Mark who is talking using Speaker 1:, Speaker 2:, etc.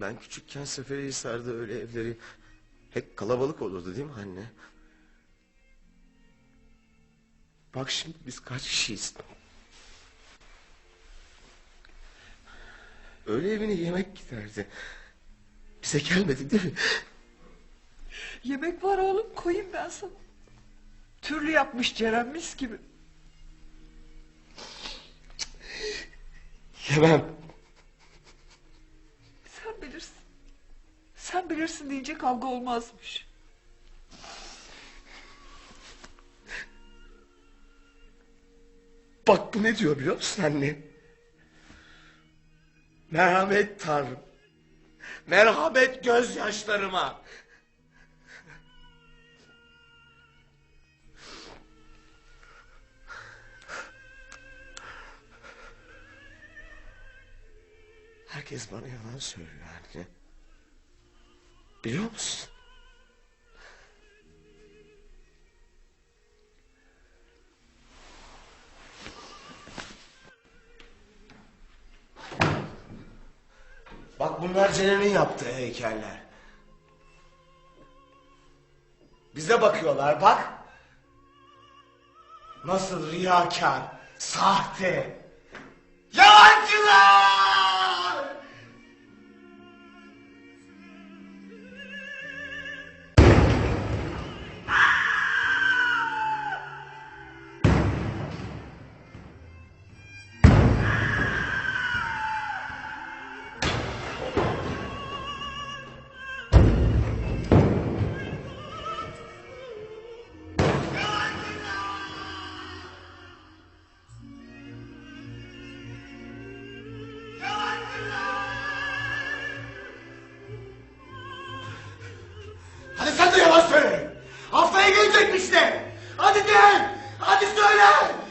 Speaker 1: Ben küçükken Seferihisar'da öyle evleri hep kalabalık olurdu değil mi anne? Bak şimdi biz kaç kişiyiz? Öğle evine yemek giderdi. Bize gelmedi değil mi?
Speaker 2: Yemek var oğlum koyayım ben sana. Türlü yapmış Ceren mis gibi.
Speaker 1: Yemem.
Speaker 2: Bilirsin deyince kavga olmazmış.
Speaker 1: Bak bu ne diyor biliyor musun anne? Merhamet Tanrım. Merhamet gözyaşlarıma. Herkes bana yalan söylüyor anne. Biliyor musun? Bak bunlar Ceren'in yaptığı heykeller. Bize bakıyorlar bak. Nasıl riyakar, sahte, yalancılar! De. Hadi de. Hadi söyle.